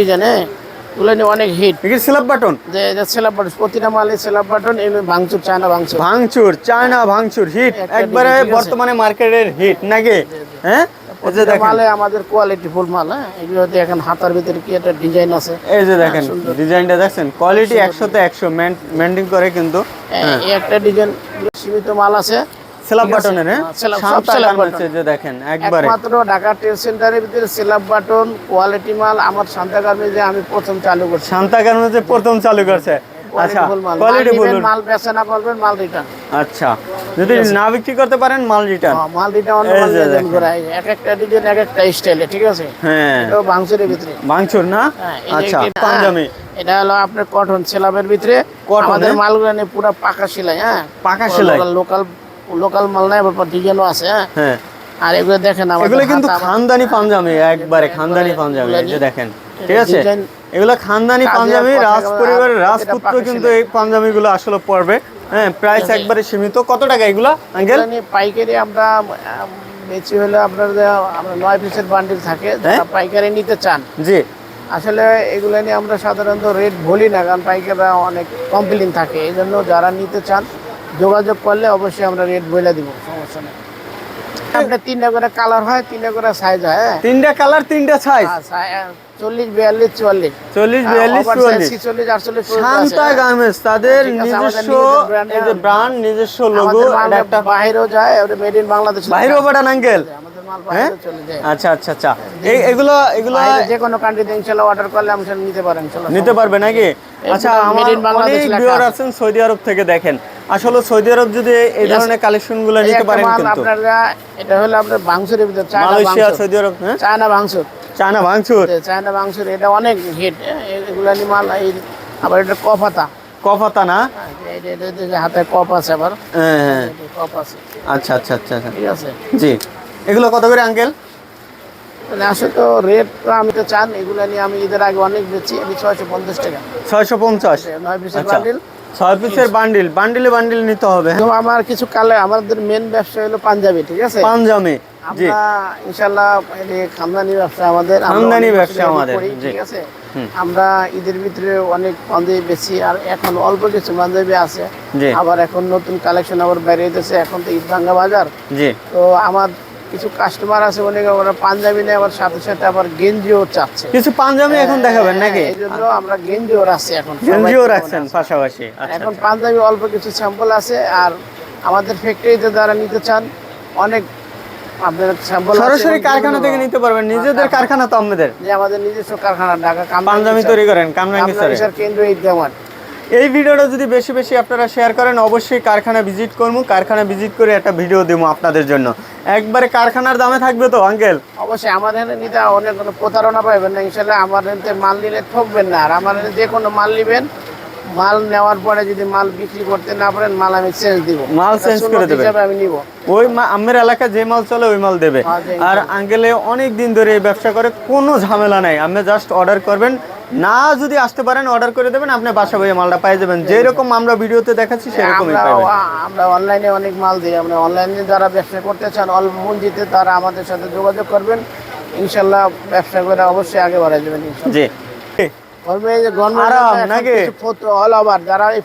Design হ্যাঁ নিয়ে অনেক হিট স্ল্যাব বাটন যে বাটন প্রতিটা মালে বাটন এমনি ভাঙচুর চায়না ভাঙচুর। ভাঙচুর চায়না ভাঙচুর হিট একবারে ঠিক আছে? বর্তমানে মার্কেটের হিট নাকি? হ্যাঁ? মালে আমাদের কোয়ালিটি ফুল মাল হ্যাঁ? এগুলো দেখেন হাতার ভিতরে কি একটা ডিজাইন আছে? এই যে দেখেন ডিজাইনটা দেখছেন? কোয়ালিটি একশোতে একশো মেনটেন করে কিন্তু হ্যাঁ, এই একটা ডিজাইন সীমিত মাল আছে। স্ল্যাব ঠিক বাটনের হ্যাঁ? হ্যাঁ। যে দেখেন একবারে। একমাত্র ঢাকা ট্রেড সেন্টারের ভিতরে বাটন কোয়ালিটি মাল আমার শান্তা আমি প্রথম চালু করছি। শান্তা গার্মেন্টসে প্রথম চালু করছে। আচ্ছা Quality full মাল। কোয়ালিটি মাল মাল বেচা না করবেন মাল রিটার্ন আচ্ছা যদি না বিক্রি করতে পারেন মাল রিটার্ন মাল রিটার্ন অন্য মাল যে ডিজাইন এক একটা ডিজাইন এক একটা স্টাইলে ঠিক আছে? হ্যাঁ। এটাও ভাঙচুরের ভিতরে। ভাঙচুর না? হ্যাঁ, এই যে আচ্ছা এটা- পাঞ্জাবি। এটা হলো আপনার কটন সেলাপের ভিতরে। আমাদের হ্যাঁ? মালগুলো নিয়ে পুরো পাকা সেলাই হ্যাঁ? পাকা সেলাই। লোকাল লোকাল মাল নাই আবার ডিজাইনও আছে হ্যাঁ? হ্যাঁ। আর এগুলো দেখেন এগুলো কিন্তু খানদানি পাঞ্জাবি একবারে খানদানি পাঞ্জাবি এই যে দেখেন ঠিক আছে? এগুলো খানদানি পাঞ্জাবি রাজ পরিবারের রাজপুত্র কিন্তু এই পাঞ্জাবিগুলো আসলে পড়বে হ্যাঁ প্রাইস একবারে সীমিত। কত টাকা এগুলা আঙ্কেল? পাইকারি আমরা বেশি হলে আপনার আমরা নয় পিসের বান্ডিল থাকে হ্যাঁ? পাইকারি নিতে চান। জি। আসলে এগুলো নিয়ে আমরা সাধারণত রেট বলি না কারণ পাইকাররা অনেক কমপ্লেন থাকে এই জন্য যারা নিতে চান যোগাযোগ করলে অবশ্যই আমরা রেট বলে দিব সমস্যা নেই। বাইরে তিনটা করে কালার হয় তিনটা করে সাইজ হয় হ্যাঁ? তিনটা কালার তিনটা সাইজ চল্লিশ বিয়াল্লিশ চুয়াল্লিশ। চল্লিশ বিয়াল্লিশ চুয়াল্লিশ। ছিচল্লিশ আটচল্লিশ শান্তা গার্মেন্টস তাদের নিজস্ব ব্র্যান্ড নিজস্ব লোগো একটা বাইরেও যায় মেড ইন বাংলাদেশ বাইরেও পাঠান আঙ্কেল আমাদের মাল হ্যাঁ? আচ্ছা আচ্ছা আচ্ছা। এগুলো এগুলো যে কোনো কান্ট্রিতে ইনশাল্লাহ অর্ডার করলে আমি সেটা নিতে পারেন নিতে পারবে নাকি? আচ্ছা আমার অনেক ভিউয়ার আছেন সৌদি আরব থেকে দেখেন। আসলে সৌদি আরব যদি এই ধরনের কালেকশনগুলো নিতে পারেন কিন্তু। আপনারা এটা হলো আপনার বাংসুরের ভিতর চায়না মালয়েশিয়া সৌদি আরব হ্যাঁ? চায়না বাংসুর। চায়না ভাঙচুর চায়না বাংসুর এটা অনেক হিট এগুলা নিয়ে মাল এই আবার এটা কপ হাতা কফাতা না? এটা- এটা- এটা যে হাতে কপ আছে আবার। হ্যাঁ হ্যাঁ। কপ আছে। আচ্ছা আচ্ছা আচ্ছা আচ্ছা। ঠিক আছে? জি। এগুলো কত করে আঙ্কেল আসলে তো রেট আমি তো চান এগুলা নিয়ে আমি ঈদের আগে অনেক বেচি আমি ছয়শো পঞ্চাশ টাকা। ছয়শো পঞ্চাশ? নয় পিসের বান্ডিল ছয় পিসের বান্ডিল বান্ডিলে বান্ডিল নিতে হবে? আমার কিছু কালে আমাদের মেন ব্যবসা হলো পাঞ্জাবি ঠিক আছে? পাঞ্জাবি আমরা ইনশাল্লাহ এই ব্যবসা আমাদের আমরা ব্যবসা আমাদের, ঠিক আছে? আমরা ঈদের ভিতরে অনেক পাঞ্জাবি বেশি আর এখন অল্প কিছু পাঞ্জাবি আছে। আবার এখন নতুন কালেকশন আবার বেরিয়ে এখন তো ঈদ ভাঙ্গা বাজার। তো আমার কিছু কাস্টমার আছে অনেক ওরা পাঞ্জাবি নেই আবার সাথে সাথে আবার গেঞ্জিও চাচ্ছে। কিছু পাঞ্জাবি এখন দেখাবেন নাকি? এই জন্য আমরা গেঞ্জিও রাখছি এখন। গেঞ্জিও রাখছেন পাশাপাশি। আচ্ছা এখন পাঞ্জাবি অল্প কিছু স্যাম্পল আছে আর আমাদের ফ্যাক্টরিতে যারা নিতে চান অনেক সরাসরি কারখানা থেকে নিতে পারবেন। নিজেদের কারখানা। তো আমাদের। যে আমাদের নিজস্ব কারখানা ঢাকা পাঞ্জাবি তৈরি করেন কামরাঙ্গি স্যার কেন্দ্র ঈদগাহ মাঠ। এই ভিডিওটা যদি বেশি বেশি আপনারা শেয়ার করেন অবশ্যই কারখানা ভিজিট করব কারখানা ভিজিট করে একটা ভিডিও দেবো আপনাদের জন্য। একবারে কারখানার দামে থাকবে তো আঙ্কেল অবশ্যই এখানে নিতে অনেক কোনো প্রতারণা পাইবেন না ইনশাল্লাহ আমার এখানে মাল নিলে ঠকবেন না। আর আমার যে কোনো মাল নেবেন মাল নেওয়ার পরে যদি মাল বিক্রি করতে না পারেন মাল আমি চেঞ্জ দিব। মাল change করে দেবেন। আমি নিব। ওই মা- আমের এলাকায় যে মাল চলে ওই মাল দেবে। হ্যাঁ, আর আঙ্কেলে অনেক দিন ধরে এই ব্যবসা করে কোনো ঝামেলা নাই। আপনি জাস্ট অর্ডার করবেন না যদি আসতে পারেন অর্ডার করে দেবেন আপনি বাসা বইয়ে মালটা পাই যাবেন। যেরকম আমরা ভিডিওতে দেখাচ্ছি সেরকমই আমরা পাবেন আমরা অনলাইনে অনেক মাল দিই। আমরা অনলাইনে যারা ব্যবসা করতে চান অল্প পুঁজিতে তারা আমাদের সাথে যোগাযোগ করবেন। ইনশাল্লাহ ব্যবসা করে অবশ্যই আগে বাড়াই যাবেন জি। যে নাকি? অল ওভার যারা এই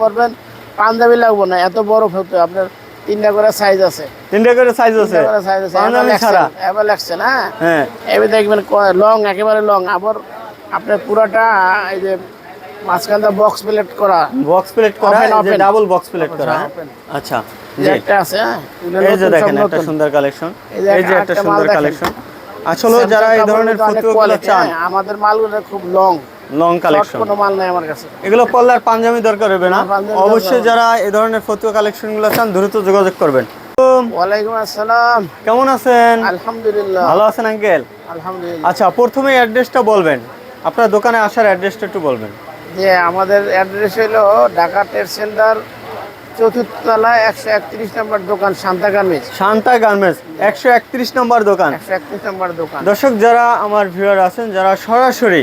পরবেন পাঞ্জাবি লাগবে না এত বড় আপনার তিনটা করে সাইজ আছে। তিনটা করে সাইজ আছে? তিনটা সাইজ আছে। এবার লাগছে না হ্যাঁ? এবার দেখবেন লং একেবারে লং আবার আপনার পুরাটা এই যে মাঝখানটা বক্স প্লেট করা। বক্স প্লেট করা যে ডাবল বক্স প্লেট করা। আচ্ছা একটা আছে হ্যাঁ এই যে দেখেন একটা সুন্দর কালেকশন এই যে একটা সুন্দর কালেকশন আসলে যারা এই ধরনের ফুটগুলো চান হ্যাঁ, আমাদের মালগুলো খুব লং লং কালেকশন কোনো মাল নাই আমার কাছে। এগুলো পড়লে আর পাঞ্জাবি দরকার হবে না। অবশ্যই যারা এই ধরনের ফতুয়া কালেকশনগুলো চান দ্রুত যোগাযোগ করবেন। ওয়ালাইকুম আসসালাম। কেমন আছেন? আলহামদুলিল্লাহ। ভালো আছেন আঙ্কেল? আলহামদুলিল্লাহ। আচ্ছা প্রথমে অ্যাড্রেসটা বলবেন। আপনার দোকানে আসার অ্যাড্রেসটা একটু বলবেন। যে আমাদের অ্যাড্রেস হলো ঢাকা ট্রেড সেন্টার চতুর্থ তলায় একশো একত্রিশ নম্বর দোকান শান্তা গার্মেন্টস। শান্তা গার্মেন্টস একশো একত্রিশ নম্বর দোকান। একশো একত্রিশ নম্বর দোকান। দর্শক যারা আমার ভিউয়ার আছেন যারা সরাসরি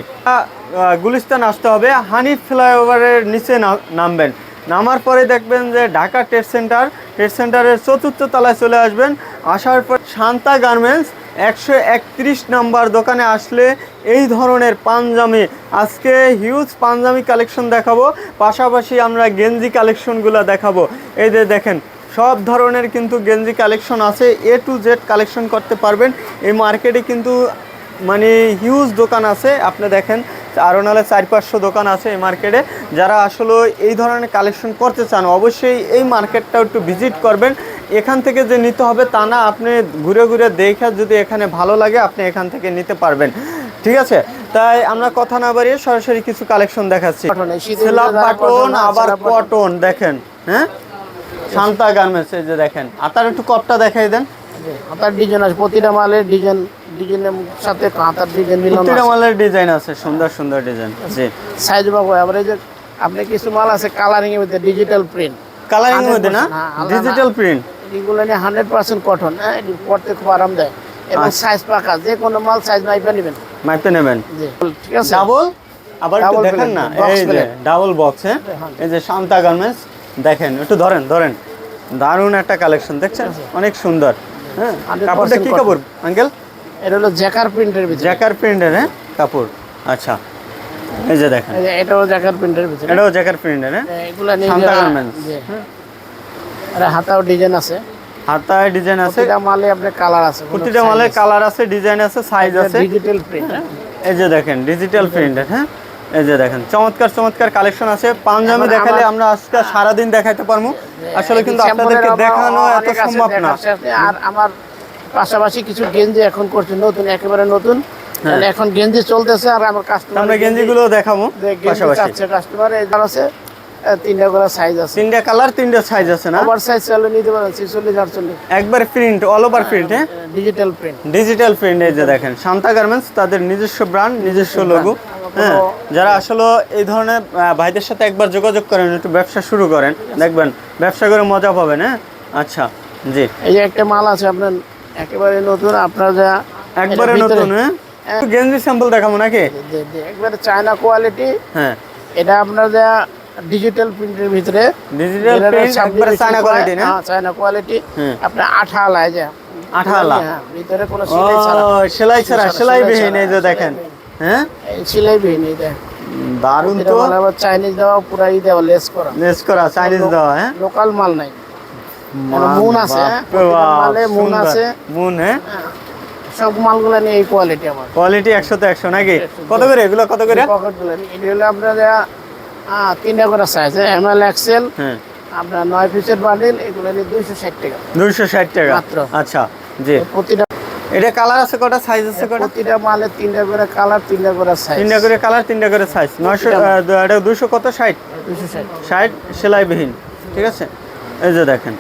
গুলিস্তান আসতে হবে হানিফ ফ্লাইওভারের নিচে নামবেন। নামার পরে দেখবেন যে ঢাকা ট্রেড সেন্টার ট্রেড সেন্টারের চতুর্থ তলায় চলে আসবেন। আসার পর শান্তা গার্মেন্টস একশো একত্রিশ নাম্বার দোকানে আসলে এই ধরনের পাঞ্জামি, আজকে হিউজ পাঞ্জামি কালেকশন দেখাবো, পাশাপাশি আমরা গেঞ্জি কালেকশনগুলো দেখাবো। এই যে দেখেন, সব ধরনের কিন্তু গেঞ্জি কালেকশন আছে এ টু জেড কালেকশন করতে পারবেন। এই মার্কেটে কিন্তু মানে হিউজ দোকান আছে, আপনি দেখেন। আরও নাহলে চার পাঁচশো দোকান আছে এই মার্কেটে। যারা আসলে এই ধরনের কালেকশন করতে চান অবশ্যই এই মার্কেটটা একটু ভিজিট করবেন। এখান থেকে যে নিতে হবে তা না আপনি ঘুরে ঘুরে দেখে যদি এখানে ভালো লাগে আপনি এখান থেকে নিতে পারবেন। ঠিক আছে? তাই আমরা কথা না বাড়িয়ে সরাসরি কিছু কালেকশন দেখাচ্ছি। বাটন আবার সেলাপ কটন দেখেন হ্যাঁ? শান্তা গার্মেন্টস এই যে দেখেন। আর তার একটু কপটা দেখাই দেন। জি, হাতার ডিজাইন আছে প্রতিটা মালের ডিজাইন ডিজাইনের সাথে হাতার ডিজাইন মিলানো প্রতিটা মালের ডিজাইন আছে সুন্দর সুন্দর ডিজাইন জি। সাইজ পাবো আবার এই যে আপনি কিছু মাল আছে কালারিং এর মধ্যে ডিজিটাল প্রিন্ট কালারিং মধ্যে না? ডিজিটাল প্রিন্ট এগুলো নিয়ে হান্ড্রেড পার্সেন্ট কটন হ্যাঁ এটি পড়তে খুব আরাম দেয়। এবং আচ্ছা। সাইজ পাকা যে কোনো মাল সাইজ মাইপে নেবেন। মাইপে নেবেন? জি ঠিক আছে? ডাবল আবার একটু দেখেন না এই যে ডাবল বক্স হ্যাঁ? হ্যাঁ। এই যে শান্তা গার্মেন্টস দেখেন একটু ধরেন ধরেন। দারুণ একটা কালেকশন দেখছেন? অনেক সুন্দর হ্যাঁ? কাপড়টা কি কাপড় আঙ্কেল? এটা হলো জ্যাকার প্রিন্টের ভিতরে। জ্যাকার প্রিন্টের হ্যাঁ? কাপড়। আচ্ছা। এই যে দেখেন। এটাও জ্যাকার প্রিন্টের ভিতরে। এটাও জ্যাকার প্রিন্টের হ্যাঁ? এগুলা নিয়ে শান্তা। আর হাতাও ডিজাইন আছে। হাতায় ডিজাইন আছে। প্রতিটা মালে আপনার কালার আছে প্রতিটা মালের কালার আছে। ডিজাইন আছে সাইজ আছে ডিজিটাল প্রিন্ট এই যে দেখেন ডিজিটাল প্রিন্টের হ্যাঁ? এই যে দেখেন চমৎকার চমৎকার কালেকশন আছে। পাঞ্জাবি দেখালে আমরা আজকে সারাদিন দেখাইতে পারব। আসলে কিন্তু আপনাদেরকে দেখানো এত সম্ভব না। আর আমার পাশাপাশি কিছু গেঞ্জি এখন করছে নতুন একেবারে নতুন। হ্যাঁ। এখন গেঞ্জি চলতেছে আর আমার কাস্টমার আমরা গেঞ্জিগুলো দেখাবো পাশাপাশি। কাস্টমার এই আছে আহ, তিনটা করে সাইজ আছে। তিনটা কালার তিনটা সাইজ আছে না? ওভার সাইজ নিতে পারেন একবার প্রিন্ট অল ওভার প্রিন্ট হ্যাঁ? ডিজিটাল প্রিন্ট ডিজিটাল প্রিন্ট এই যে দেখেন শান্তা গার্মেন্টস তাদের নিজস্ব ব্র্যান্ড নিজস্ব লোগো হ্যাঁ? যারা আসলে এই ধরনের ভাইদের সাথে একবার যোগাযোগ করেন একটু ব্যবসা শুরু করেন দেখবেন ব্যবসা করে মজা পাবেন হ্যাঁ? আচ্ছা জি। এই যে একটা মাল আছে আপনার একেবারে নতুন আপনার যা একবারে নতুন হ্যাঁ। গেঞ্জি স্যাম্পল দেখাবো নাকি? একবারে চায়না কোয়ালিটি হ্যাঁ। এটা আপনার যা ডিজিটাল প্রিন্টের ভিতরে। ডিজিটাল প্রিন্ট একবারে চায়না কোয়ালিটি না? হ্যাঁ, চায়না কোয়ালিটি হুম। আপনার আঠা আলায় যা। আঠা আলা? হ্যাঁ ভিতরে কোনো সেলাই ছাড়া। সেলাই ছাড়া সেলাই বিহীন এই যে দেখেন। হ্যাঁ? এই সেলাই বিহীন এই দেখ দারুণ এটা তো। চাইনিজ দেওয়া পুরাই দেওয়া লেস করা। লেস করা চাইনিজ দেওয়া হ্যাঁ? লোকাল মাল নাই। মুন আছে, হ্যাঁ? মালে মুন আছে। মুন হ্যাঁ? হ্যাঁ, সব মালগুলো নিয়ে এই কোয়ালিটি আমার। কোয়ালিটি একশো তো একশো নাকি? কত করে? এগুলো কত করে? এটা হলো আপনার তিনটা করে সাইজ এম এল এক্সেল হ্যাঁ। আপনার নয় পিসের বান্ডিল এগুলো নিয়ে দুইশো ষাট টাকা। দুইশো ষাট টাকা? মাত্র। আচ্ছা জি। প্রতিটা এটা কালার আছে কটা? সাইজ আছে কটা? প্রতিটা মালে তিনটা করে কালার তিনটা করে সাইজ তিনটা করে কালার তিনটা করে সাইজ নয়শো এটা দুশো কত? ষাট? দুশো ষাট। ষাট সেলাইবিহীন। ঠিক আছে? এই যে দেখেন।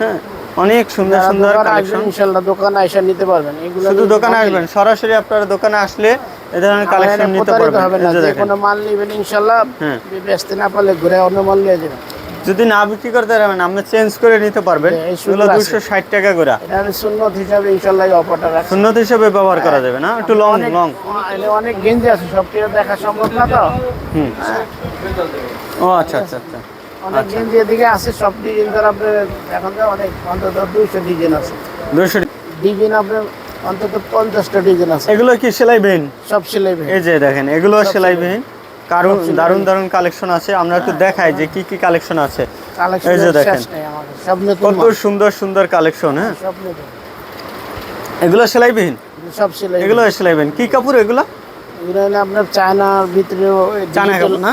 হ্যাঁ অনেক সুন্দর সুন্দর কালেকশন আসবেন, ইনশাল্লাহ দোকানে এসে নিতে পারবেন। এগুলো শুধু দোকানে আসবেন সরাসরি আপনারা দোকানে আসলে এ ধরনের কালেকশন নিতে পারবেন। এই যে কোনো মাল নেবেন ইনশাল্লাহ হ্যাঁ। বেচতে না পারলে ঘুরে অন্য মাল নিয়ে যাবেন। যদি না বিক্রি করতে পারবেন আপনি চেঞ্জ করে নিতে পারবেন। হ্যাঁ, এগুলো দুশো ষাট টাকা করে। সুন্নত হিসাবে ইনশাল্লাহ এই অফারটা সুন্নত হিসেবে ব্যবহার করা যাবে না একটু লং লং অনেক গেঞ্জি আছে সব কিছু দেখা সম্ভব না তো? হুম। ও আচ্ছা আচ্ছা আচ্ছা। অনেক গেঞ্জি এদিকে আছে সব ডিজাইন ধর আপনার এখন তো অনেক অন্তত দুইশো ডিজাইন আছে। দুশো ডিজাইন আপনার অন্তত পঞ্চাশটা ডিজাইন আছে। এগুলো কি সেলাই বিহীন? সব সেলাই এই যে দেখেন এগুলো সেলাই বিহীন। কারণ দারুণ দারুণ কালেকশন আছে। আমরা একটু দেখাই যে কি কি কালেকশন আছে। এই যে দেখেন। কত সুন্দর সুন্দর কালেকশন হ্যাঁ? এগুলো সেলাই বিহীন? সব সেলাই এগুলো সেলাই বিহীন। কি কাপড় এগুলো? এগুলো আপনার চায়নার ভিতরে চানা কাপড় না?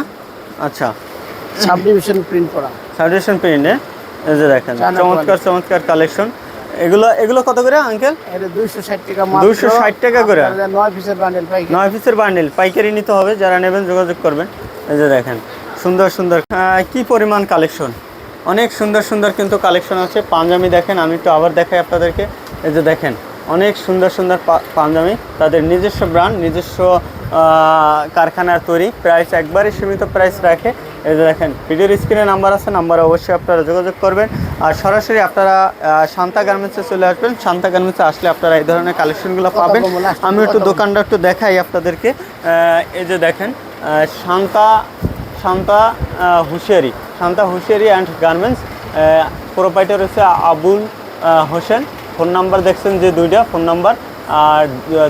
আচ্ছা। সাবডিভিশন প্রিন্ট করা। সার্ভিসন পেইন্টে এই যে দেখেন চমৎকার চমৎকার কালেকশন। এগুলো এগুলো কত করে আঙ্কেল? দুইশো ষাট টাকা মাত্র। 260 টাকা করে? নয় পিসের বান্ডেল নয় পিসের বান্ডেল পাইকারি নিতে হবে যারা নেবেন যোগাযোগ করবেন। এই যে দেখেন সুন্দর সুন্দর। কি পরিমাণ কালেকশন? অনেক সুন্দর সুন্দর কিন্তু কালেকশন আছে। পাঞ্জাবি দেখেন আমি একটু আবার দেখাই আপনাদেরকে। এই যে দেখেন অনেক সুন্দর সুন্দর পাঞ্জাবি তাদের নিজস্ব ব্র্যান্ড নিজস্ব কারখানার তৈরি। প্রাইস একবারই সীমিত প্রাইস রাখে। এই যে দেখেন ভিডিওর স্ক্রিনে নাম্বার আছে নাম্বারে অবশ্যই আপনারা যোগাযোগ করবেন। আর সরাসরি আপনারা শান্তা গার্মেন্টসে চলে আসবেন। শান্তা গার্মেন্টসে আসলে আপনারা এই ধরনের কালেকশনগুলো পাবেন। আমি একটু দোকানটা একটু দেখাই আপনাদেরকে। এই যে দেখেন শান্তা শান্তা হুঁশিয়ারি। শান্তা হুঁশিয়ারি অ্যান্ড গার্মেন্টস প্রোপাইটার হচ্ছে আবুল হোসেন। ফোন নাম্বার দেখছেন যে দুইটা ফোন নাম্বার। আর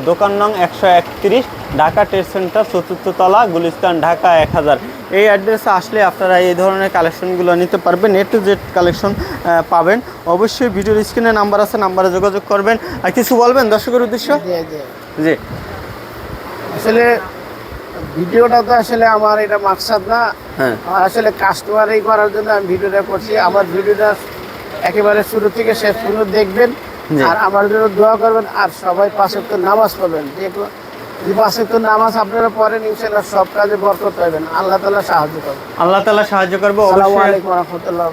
দোকান নং একশো একত্রিশ ঢাকা ট্রেড সেন্টার চতুর্থ তলা গুলিস্তান ঢাকা এক হাজার। এই অ্যাড্রেসে আসলে আপনারা এই ধরনের কালেকশনগুলো নিতে পারবেন এ টু জেড কালেকশন পাবেন। অবশ্যই ভিডিওর স্ক্রিনে নাম্বার আছে নাম্বারে যোগাযোগ করবেন। আর কিছু বলবেন দর্শকের উদ্দেশ্য? জি, আসলে ভিডিওটা তো আসলে আমার এটা মাকসাদ না। হ্যাঁ। আসলে কাস্টমারই করার জন্য আমি ভিডিওটা করছি। আমার ভিডিওটা একেবারে শুরু থেকে শেষ পর্যন্ত দেখবেন। আর আমার জন্য দোয়া করবেন আর সবাই পাশে তো নামাজ পড়বেন। যে নামাজ আপনারা পড়েন সব কাজে বরকত পাবেন। আল্লাহ তালা সাহায্য করবেন আল্লাহ তালা সাহায্য করব আসসালামু রহমতুল্লাহ